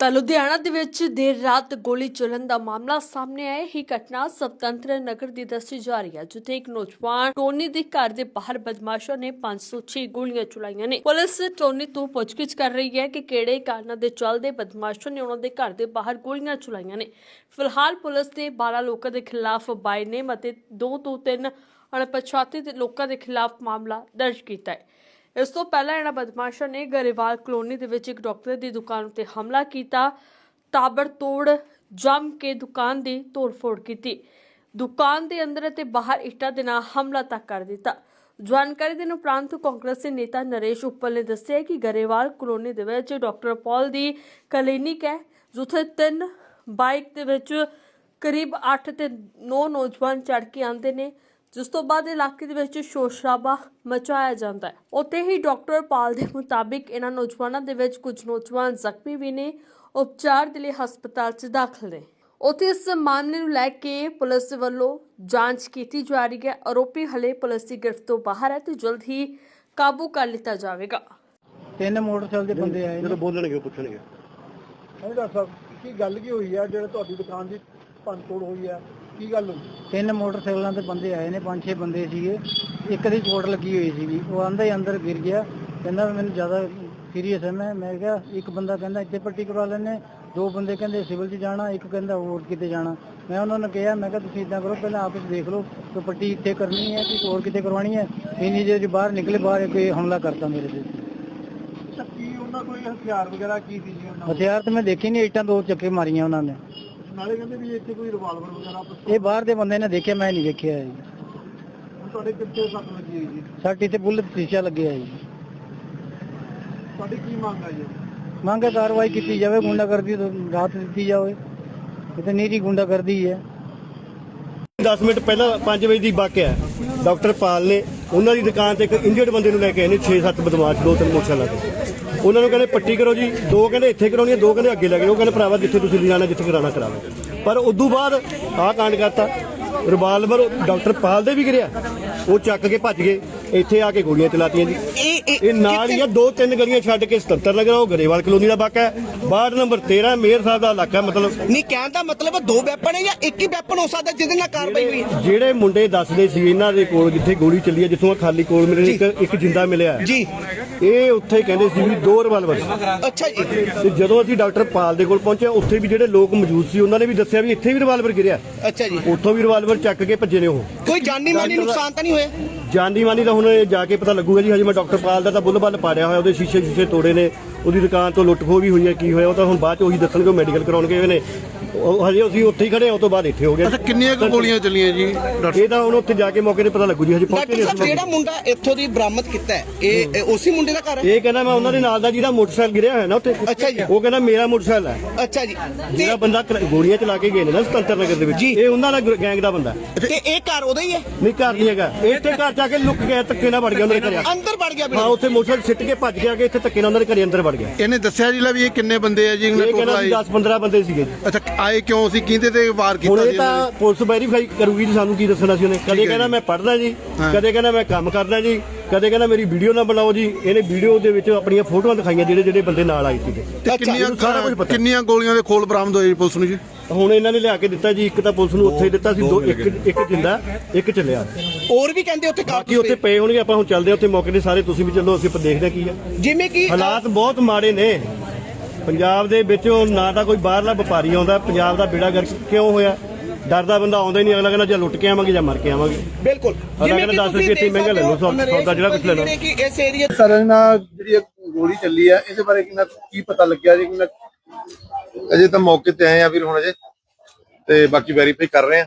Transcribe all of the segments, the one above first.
ਤਾਂ ਲੁਧਿਆਣਾ ਦੇ ਵਿੱਚ ਦੇਰ ਰਾਤ ਗੋਲੀ ਚੱਲਣ ਦਾ ਮਾਮਲਾ ਸਾਹਮਣੇ ਆਇਆ। ਹੀ ਘਟਨਾ ਸਵਤੰਤਰ ਨਗਰ ਦੀ ਦੱਸੀ ਜਾ ਰਹੀ ਹੈ, ਜਿੱਥੇ ਇੱਕ ਨੌਜਵਾਨ ਟੋਨੀ ਦੇ ਘਰ ਦੇ ਬਾਹਰ ਬਦਮਾਸ਼ਾਂ ਨੇ 506 ਗੋਲੀਆਂ ਚਲਾਈਆਂ ਨੇ। ਪੁਲਿਸ ਟੋਨੀ ਤੋਂ ਪੁੱਛਗਿੱਛ ਕਰ ਰਹੀ ਹੈ ਕਿ ਕਿਹੜੇ ਕਾਰਨਾਂ ਦੇ ਚੱਲਦੇ ਬਦਮਾਸ਼ਾਂ ਨੇ ਉਹਨਾਂ ਦੇ ਘਰ ਦੇ ਬਾਹਰ ਗੋਲੀਆਂ ਚਲਾਈਆਂ ਨੇ। ਫਿਲਹਾਲ ਪੁਲਿਸ ਨੇ 12 ਲੋਕਾਂ ਦੇ ਖਿਲਾਫ ਬਾਈ ਨੇਮ ਅਤੇ 2 ਤੋਂ 3 ਅਣਪਛਾਤੇ ਲੋਕਾਂ ਦੇ ਖਿਲਾਫ ਮਾਮਲਾ ਦਰਜ ਕੀਤਾ ਹੈ। ਇਸ ਤੋਂ ਪਹਿਲਾਂ ਇਹਨਾਂ ਬਦਮਾਸ਼ਾਂ ਨੇ ਗਰੇਵਾਲ ਕਲੋਨੀ ਦੇ ਵਿੱਚ ਇੱਕ ਡਾਕਟਰ ਦੀ ਦੁਕਾਨ ਉੱਤੇ ਹਮਲਾ ਕੀਤਾ। ਤਾਬੜਤੋੜ ਜੰਮ ਕੇ ਦੁਕਾਨ ਦੀ ਤੋੜਫੋੜ ਕੀਤੀ। ਦੁਕਾਨ ਦੇ ਅੰਦਰ ਅਤੇ ਬਾਹਰ ਇੱਟਾਂ ਦੇ ਨਾਲ ਹਮਲਾ ਤੱਕ ਕਰ ਦਿੱਤਾ। ਜਾਣਕਾਰੀ ਦੇਣ ਉਪਰੰਤ ਕਾਂਗਰਸੀ ਨੇਤਾ ਨਰੇਸ਼ ਉੱਪਲ ਨੇ ਦੱਸਿਆ ਕਿ ਗਰੇਵਾਲ ਕਲੋਨੀ ਦੇ ਵਿੱਚ ਡਾਕਟਰ ਪੌਲ ਦੀ ਕਲੀਨਿਕ ਹੈ, ਜਿੱਥੇ ਤਿੰਨ ਬਾਈਕ ਦੇ ਵਿੱਚ ਕਰੀਬ 8 ਤੇ 9 ਨੌਜਵਾਨ ਚੜ ਕੇ ਆਉਂਦੇ ਨੇ। ਜਿਸ ਤੋਂ ਬਾਅਦ ਇਲਾਕੇ ਦੇ ਵਿੱਚ ਸ਼ੋਰ ਸ਼ਰਾਬਾ ਮਚਾਇਆ ਜਾਂਦਾ ਹੈ। ਉੱਥੇ ਹੀ ਡਾਕਟਰ ਪਾਲ ਦੇ ਮੁਤਾਬਿਕ ਇਹਨਾਂ ਨੌਜਵਾਨਾਂ ਦੇ ਵਿੱਚ ਕੁਝ ਨੌਜਵਾਨ ਜ਼ਖਮੀ ਵੀ ਨੇ ਉਪਚਾਰ ਦੇ ਲਈ ਹਸਪਤਾਲ 'ਚ ਦਾਖਲ ਨੇ। ਉੱਥੇ ਇਸ ਮਾਮਲੇ ਨੂੰ ਲੈ ਕੇ ਪੁਲਿਸ ਵੱਲੋਂ ਜਾਂਚ ਕੀਤੀ ਜਾ ਰਹੀ ਹੈ। ਆਰੋਪੀ ਹਲੇ ਪੁਲਿਸ ਦੀ ਗ੍ਰਿਫਤ ਤੋਂ ਬਾਹਰ ਹੈ ਤੇ ਜਲਦ ਹੀ ਕਾਬੂ ਕਰ ਲਿੱਤਾ ਜਾਵੇਗਾ। ਤਿੰਨ ਮੋਟਰਸਾਈਕਲ ਦੇ ਬੰਦੇ ਆਏ ਨੇ। ਜਦੋਂ ਬੋਲਣਗੇ ਪੁੱਛਣਗੇ। ਹਾਂਜੀ ਡਾਕਟਰ ਸਾਹਿਬ ਕੀ ਗੱਲ ਕੀ ਹੋਈ ਆ? ਜਿਹੜਾ ਤੁਹਾਡੀ ਦੁਕਾਨ ਦੀ ਭੰਨ ਤੋੜ ਹੋਈ ਆ? ਕੀ ਗੱਲ ਹੋਈ? ਤਿੰਨ ਮੋਟਰਸਾਈਕਲਾਂ ਦੇ ਬੰਦੇ ਆਏ ਨੇ ਪੰਜ ਛੇ ਬੰਦੇ ਸੀਗੇ। ਇੱਕ ਦੀ ਚੋਟ ਲੱਗੀ ਹੋਈ ਸੀਗੀ। ਉਹ ਆਂਦਾ ਹੀ ਅੰਦਰ ਗਿਰ ਗਿਆ। ਕਹਿੰਦਾ ਮੈਨੂੰ ਜ਼ਿਆਦਾ ਸੀਰੀਅਸ ਹੈ। ਮੈਂ ਮੈਂ ਕਿਹਾ ਇੱਕ ਬੰਦਾ ਕਹਿੰਦਾ ਇੱਥੇ ਪੱਟੀ ਕਰਵਾ ਲੈਣੇ ਦੋ ਬੰਦੇ ਕਹਿੰਦੇ ਸਿਵਲ 'ਚ ਜਾਣਾ ਇੱਕ ਕਹਿੰਦਾ ਹੋਰ ਕਿਤੇ ਜਾਣਾ। ਮੈਂ ਉਹਨਾਂ ਨੂੰ ਕਿਹਾ ਮੈਂ ਕਿਹਾ ਤੁਸੀਂ ਇਦਾਂ ਕਰੋ ਪਹਿਲਾਂ ਆਪਸ ਦੇਖ ਲਓ ਕਿ ਪੱਟੀ ਇੱਥੇ ਕਰਨੀ ਹੈ ਕਿ ਹੋਰ ਕਿਤੇ ਕਰਵਾਉਣੀ ਹੈ। ਇੰਨੀ ਜੇ ਬਾਹਰ ਨਿਕਲੇ ਬਾਹਰ ਕੋਈ ਹਮਲਾ ਕਰਤਾ ਮੇਰੇ ਤੇ। ਕੀ ਉਹਨਾਂ ਕੋਲ ਹਥਿਆਰ ਵਗੈਰਾ ਕੀ ਸੀ ਜੀ ਉਹਨਾਂ ਹਥਿਆਰ ਤੇ ਮੈਂ ਦੇਖੇ ਨਹੀਂ ਇੱਟਾਂ ਦੋ ਚੱਕੇ ਮਾਰੀਆਂ ਉਹਨਾਂ ਨੇ? ਨਾਲੇ ਕਹਿੰਦੇ ਵੀ ਇੱਥੇ ਕੋਈ ਰਿਵਾਲਵਰ ਵਗੈਰਾ ਪਿਸਤੌਲ- ਇਹ ਬਾਹਰ ਦੇ ਬੰਦੇ ਨੇ ਦੇਖਿਆ ਮੈਂ ਨਹੀਂ ਦੇਖਿਆ ਜੀ। ਤੁਹਾਡੇ ਕਿੱਥੇ ਸੱਟ ਲੱਗੀ ਹੋਈ ਜੀ? ਸਾਡੀ ਤੇ ਬੁੱਲਟ ਸ਼ੀਸ਼ਾ ਲੱਗਿਆ ਜੀ। ਤੁਹਾਡੀ ਕੀ ਮੰਗ ਆ ਜੀ? ਮੰਗ ਹੈ ਕਾਰਵਾਈ ਕੀਤੀ ਜਾਵੇ ਗੁੰਡਾਗਰਦੀ ਤੋਂ ਰਾਹਤ ਦਿੱਤੀ ਜਾਵੇ। ਇਹ ਤਾਂ ਨੀਰੀ ਗੁੰਡਾਗਰਦੀ ਹੈ। 10 ਮਿੰਟ ਪਹਿਲਾਂ 5 ਵਜੇ ਦੀ ਵਾਕਿਆ ਹੈ। ਡਾਕਟਰ ਪਾਲ ਨੇ ਉਹਨਾਂ ਦੀ ਦੁਕਾਨ ਤੇ ਇੱਕ ਇੰਜਰਡ ਬੰਦੇ ਨੂੰ ਲੈ ਕੇ ਆਏ ਨੇ 6-7 ਬਦਮਾਸ਼ ਦੋ ਤਿੰਨ ਮੋਟਰਸਾਈਕਲਾਂ ਤੇ। ਉਹਨਾਂ ਨੂੰ ਕਹਿੰਦੇ ਪੱਟੀ ਕਰੋ ਜੀ, ਦੋ ਕਹਿੰਦੇ ਇੱਥੇ ਕਰਾਉਣੀ ਹੈ, ਦੋ ਕਹਿੰਦੇ ਅੱਗੇ ਲੈ ਕੇ ਉਹ ਕਹਿੰਦੇ ਭਰਾਵਾ ਜਿੱਥੇ ਤੁਸੀਂ ਲਿਜਾਣਾ, ਜਿੱਥੇ ਕਰਾਉਣਾ ਕਰਾਓ। ਲਓ ਪਰ ਉਦੋਂ ਬਾਅਦ ਆਹ ਕਾਂਡ ਕਰਤਾ, ਰਿਵਾਲਵਰ ਡਾਕਟਰ ਪਾਲ ਦੇ ਵੀ ਗਿਰਿਆ, ਉਹ ਚੱਕ ਕੇ ਭੱਜ ਗਏ। ਇੱਥੇ ਆ ਕੇ ਗੋਲੀਆਂ ਚਲਾਤੀਆਂ ਜੀ। ਇਹ ਇਹ ਨਾਲ ਹੀ ਆ ਦੋ ਤਿੰਨ ਗਲੀਆਂ ਛੱਡ ਕੇ 77 ਨਗਰ ਉਹ ਗਰੇਵਾਲ ਕਲੋਨੀ ਦਾ ਵਾਕਾ ਹੈ। ਵਾਰਡ ਨੰਬਰ 13 ਮੇਅਰ ਸਾਹਿਬ ਦਾ ਇਲਾਕਾ ਮਤਲਬ ਨਹੀਂ ਕਹਿਣ ਦਾ ਮਤਲਬ ਹੈ ਦੋ ਵੈਪਨ ਹੈ ਜਾਂ ਇੱਕ ਹੀ ਵੈਪਨ ਹੋ ਸਕਦਾ ਜਿਹਦੇ ਨਾਲ ਕਾਰਵਾਈ ਹੋਈ? ਹੈ ਜਿਹੜੇ ਮੁੰਡੇ ਦੱਸਦੇ ਸੀ ਇਹਨਾਂ ਦੇ ਕੋਲ ਜਿੱਥੇ ਗੋਲੀ ਚੱਲੀ ਹੈ ਜਿੱਥੋਂ ਆਹ ਖਾਲੀ ਕੋਲ ਮੇਰੇ ਇੱਕ ਇੱਕ ਜਿੰਦਾ ਮਿਲਿਆ ਹੈ। ਜੀ। ਇਹ ਉੱਥੇ ਕਹਿੰਦੇ ਸੀ ਵੀ ਦੋ ਰਿਵਾਲਵਰ ਸੀ। ਅੱਛਾ ਜੀ। ਤੇ ਜਦੋਂ ਅਸੀਂ ਡਾਕਟਰ ਪਾਲ ਦੇ ਕੋਲ ਪਹੁੰਚੇ ਉੱਥੇ ਵੀ ਜਿਹੜੇ ਲੋਕ ਮੌਜੂਦ ਸੀ ਉਹਨਾਂ ਨੇ ਵੀ ਦੱਸਿਆ ਵੀ ਇੱਥੇ ਵੀ ਰਿਵਾਲਵਰ ਗਿਰਿਆ। ਅੱਛਾ ਜੀ। ਉੱਥੋਂ ਵੀ ਰਿਵਾਲਵਰ ਚੱਕ ਕੇ ਭੱਜੇ ਨੇ ਉਹ। ਕੋਈ ਜਾਨੀ ਮਾਨੀ ਨੁਕਸਾਨ ਤਾਂ ਨਹੀਂ ਹੋਇਆ? ਜਾਨੀ ਮਾਨੀ ਤਾਂ ਹੁਣ ਇਹ ਜਾ ਕੇ ਪਤਾ ਲੱਗੂਗਾ ਜੀ, ਹਜੇ ਮੈਂ ਡਾਕਟਰ ਪਾਲ ਦਾ ਤਾਂ ਬੁੱਲ ਬੱਲ ਪਾੜਿਆ ਹੋਇਆ, ਉਹਦੇ ਸ਼ੀਸ਼ੇ ਸ਼ੀਸ਼ੇ ਤੋੜੇ ਨੇ। ਉਹਦੀ ਦੁਕਾਨ ਤੋਂ ਲੁੱਟ ਖੋਹ ਵੀ ਹੋਈ ਹੈ ਕੀ ਹੋਇਆ ਉਹ ਤਾਂ ਹੁਣ ਬਾਅਦ ਚ ਉਹੀ ਦੱਸਣਗੇ ਉਹ ਮੈਡੀਕਲ ਕਰਾਉਣ ਗਏ ਹੋਏ ਨੇ ਉਹ ਹਜੇ ਅਸੀਂ ਉੱਥੇ ਹੀ ਖੜੇ ਹਾਂ ਉਹ ਤੋਂ ਬਾਅਦ ਇੱਥੇ ਹੋ ਗਏ। ਅੱਛਾ ਕਿੰਨੀਆਂ ਕੁ ਗੋਲੀਆਂ ਚੱਲੀਆਂ ਜੀ? ਡਾਕਟਰ ਇਹ ਤਾਂ ਹੁਣ ਉੱਥੇ ਜਾ ਕੇ ਮੌਕੇ ਤੇ ਪਤਾ ਲੱਗੂ ਜੀ ਹਜੇ ਪਹੁੰਚੇ ਡਾਕਟਰ ਨਹੀਂ ਸਾਹਿਬ ਅਸੀਂ ਜਿਹੜਾ ਮੁੰਡਾ ਇੱਥੋਂ ਦੀ ਬਰਾਮਦ ਕੀਤਾ ਹੈ, ਇਹ ਇਹ ਉਸੇ ਮੁੰਡੇ ਦਾ ਘਰ ਹੈ? ਇਹ ਕਹਿੰਦਾ ਮੈਂ ਉਹਨਾਂ ਦੇ ਨਾਲ ਦਾ ਜਿਹਦਾ ਮੋਟਰਸਾਈਕਲ ਗਿਰਿਆ ਹੋਇਆ ਨਾ ਉੱਥੇ। ਅੱਛਾ ਜੀ। ਉਹ ਕਹਿੰਦਾ ਮੇਰਾ ਮੋਟਰਸਾਈਕਲ ਹੈ। ਅੱਛਾ ਜੀ। ਜਿਹੜਾ ਬੰਦਾ ਗੋਲੀਆਂ ਚਲਾ ਕੇ ਗਏ ਨੇ ਨਾ ਸੁਤੰਤਰ ਨਗਰ ਦੇ ਵਿੱਚ। ਇਹ ਉਹਨਾਂ ਦਾ ਗੈਂਗ ਦਾ ਬੰਦਾ ਹੈ। ਤੇ ਇਹ ਘਰ ਉਹਦਾ ਹੀ ਹੈ? ਨਹੀਂ ਘਰ ਨਹੀਂ ਹੈਗਾ। ਇਹ ਇੱਥੇ ਘਰ ਜਾ ਕੇ ਲੁੱਕ ਗਿਆ ਧੱਕੇ ਨਾਲ ਵੜ ਗਿਆ ਉਹਨਾਂ ਦੇ ਘਰੇ ਅੰਦਰ ਵੜ ਗਿਆ ਹਾਂ ਬਿਲਕੁਲ। ਉੱਥੇ ਮੋਟਰਸਾਈਕਲ ਸਿੱਟ ਕੇ ਭੱਜ ਗਿਆ ਕਿ ਇੱਥੇ ਧੱਕੇ ਨਾਲ ਉਹਨਾਂ ਦੇ ਘਰੇ ਅੰਦਰ ਵੜ ਗਿਆ। ਇਹਨੇ ਦੱਸਿਆ ਜੀ ਲੈ ਵੀ ਇਹ ਕਿੰਨੇ ਬੰਦੇ ਆ ਜੀ ਇਹ ਕਹਿੰਦਾ ਸੀ 10 15 ਬੰਦੇ ਸੀਗੇ ਜੀ। ਅੱਛਾ ਆਏ ਕਿਉਂ ਸੀ? ਕਿਹਦੇ ਤੇ ਵਾਰ ਹੁਣ ਕੀਤਾ ਇਹ ਜੀ ਤਾਂ ਪੁਲਿਸ ਵੈਰੀਫਾਈ ਕਰੂਗੀ ਜੀ ਸਾਨੂੰ ਕੀ ਦੱਸਣਾ ਸੀ ਉਹਨੇ। ਕਦੇ ਕਹਿੰਦਾ। ਮੈਂ ਪੜ੍ਹਦਾ ਜੀ। ਕਦੇ ਕਹਿੰਦਾ ਮੈਂ ਕੰਮ ਕਰਦਾ ਜੀ। ਕਦੇ ਕਹਿੰਦਾ ਮੇਰੀ ਵੀਡੀਓ ਨਾ ਬਣਾਓ ਜੀ ਇਹਨੇ ਵੀਡੀਓ ਦੇ ਵਿੱਚ ਆਪਣੀਆਂ ਫੋਟੋਆਂ ਦਿਖਾਈਆਂ ਜਿਹੜੇ ਜਿਹੜੇ ਬੰਦੇ ਨਾਲ ਆਏ ਸੀਗੇ। ਤੇ ਕਿੰਨੀਆਂ ਇਹਨੂੰ ਸਾਰਾ ਕੁਝ ਪਤਾ। ਕਿੰਨੀਆਂ ਗੋਲੀਆਂ ਦੇ ਖੋਲ ਬਰਾਮਦ ਹੋਏ ਜੀ ਪੁਲਿਸ ਨੂੰ ਜੀ? ਹੁਣ ਇਹਨਾਂ ਨੇ ਲਿਆ ਕੇ ਦਿੱਤਾ ਜੀ ਇੱਕ ਤਾਂ ਪੁਲਿਸ ਨੂੰ ਉੱਥੇ ਦਿੱਤਾ ਸੀ ਦੋ ਇੱਕ ਇੱਕ ਜਿੰਦਾ ਇੱਕ ਚੱਲਿਆ। ਹੋਰ ਵੀ ਕਹਿੰਦੇ ਉੱਥੇ ਬਾਕੀ ਉੱਥੇ ਪਏ ਹੋਣਗੇ ਆਪਾਂ ਹੁਣ ਚੱਲਦੇ ਹਾਂ ਉੱਥੇ ਮੌਕੇ ਤੇ ਸਾਰੇ ਤੁਸੀਂ ਵੀ ਚੱਲੋ ਅਸੀਂ ਆਪਾਂ ਦੇਖਦੇ ਹਾਂ ਕੀ ਆ। ਜਿਵੇਂ ਕਿ ਹਾਲਾਤ ਬਹੁਤ ਮਾੜੇ ਨੇ। ਪੰਜਾਬ ਦੇ ਵਿੱਚ ਨਾ ਤਾਂ ਕੋਈ ਬਾਹਰਲਾ ਵਪਾਰੀ ਆਉਂਦਾ ਪੰਜਾਬ ਦਾ ਬੇੜਾ ਗਰਕ ਕਿਉਂ ਹੋਇਆ? ਡਰਦਾ ਬੰਦਾ ਆਉਂਦਾ ਹੀ ਨਹੀਂ ਅਗਲਾ ਕਹਿੰਦਾ ਜਾਂ ਲੁੱਟ ਕੇ ਆਵਾਂਗੇ ਜਾਂ ਮਰ ਕੇ ਆਵਾਂਗੇ। ਬਿਲਕੁਲ। ਅਗਲਾ ਕਹਿੰਦਾ ਦਸ ਰੁਪਏ ਇੱਥੇ ਮਹਿੰਗਾ ਲੈ ਲਓ, ਸੌ- ਸੌਦਾ ਜਿਹੜਾ ਕੁਛ ਲੈ ਲਓ। ਜਿਵੇਂ ਕਿ ਇਸ ਏਰੀਆ ਸਰ ਨਾਲ ਜਿਹੜੀ ਗੋਲੀ ਚੱਲੀ ਆ ਇਹਦੇ ਬਾਰੇ ਕਿੰਨਾ ਕੀ ਪਤਾ ਲੱਗਿਆ ਜੀ ਕਿੰਨਾ ਅਜੇ ਤਾਂ ਮੌਕੇ ਤੇ ਆਏ ਆ ਵੀਰ ਹੁਣ ਅਜੇ। ਤੇ ਬਾਕੀ ਵੈਰੀਫਾਈ ਕਰ ਰਹੇ ਆ।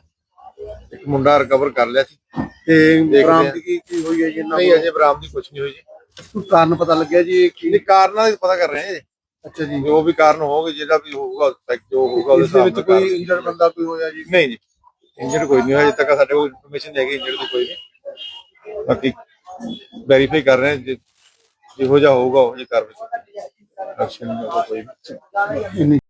ਇੱਕ ਮੁੰਡਾ ਰਿਕਵਰ ਕਰ ਲਿਆ ਸੀ। ਤੇ ਆ। ਬਰਾਮਦਗੀ ਕੀ ਹੋਈ ਹੈ ਜੀ ਨਹੀਂ? ਅਜੇ ਬਰਾਮਦੀ ਕੁਝ ਨਹੀਂ ਹੋਈ ਜੀ। ਕਾਰਨ ਪਤਾ ਲੱਗਿਆ ਜੀ ਕੀ? ਨਹੀਂ ਕਾਰਨਾਂ ਦਾ ਪਤਾ ਕਰ ਰਹੇ ਆ ਜੀ। ਅੱਛਾ ਜੀ। ਜੋ ਵੀ ਕਾਰਨ ਹੋਵੇ ਜਿਹੜਾ ਵੀ ਹੋਊਗਾ ਫੈਕਟ ਜੋ ਹੋਊਗਾ ਉਹਦੇ ਇਸ ਦੇ ਹਿਸਾਬ ਵਿੱਚ ਨਾਲ ਕੋਈ। ਇੰਜਰਡ ਬੰਦਾ ਕੋਈ ਹੋਇਆ ਜੀ? ਨਹੀਂ ਜੀ ਇੰਜਰਡ ਕੋਈ ਨਹੀਂ ਹੋਇਆ ਅਜੇ ਤੱਕ ਸਾਡੇ ਕੋਲ ਇਨਫੋਰਮੇਸ਼ਨ ਹੈਗੀ ਇੰਜਰਡ ਦੀ ਕੋਈ ਨਹੀਂ। ਬਾਕੀ ਵੈਰੀਫਾਈ ਕਰ ਰਹੇ ਜੇ ਜਿਹੋ ਜਿਹਾ ਹੋਊਗਾ ਉਹ ਜੀ ਕਾਰਵਾਈ। ਐਕਸ਼ਨ ਕੋਈ ਨਹੀਂ। ਇੰਨੀ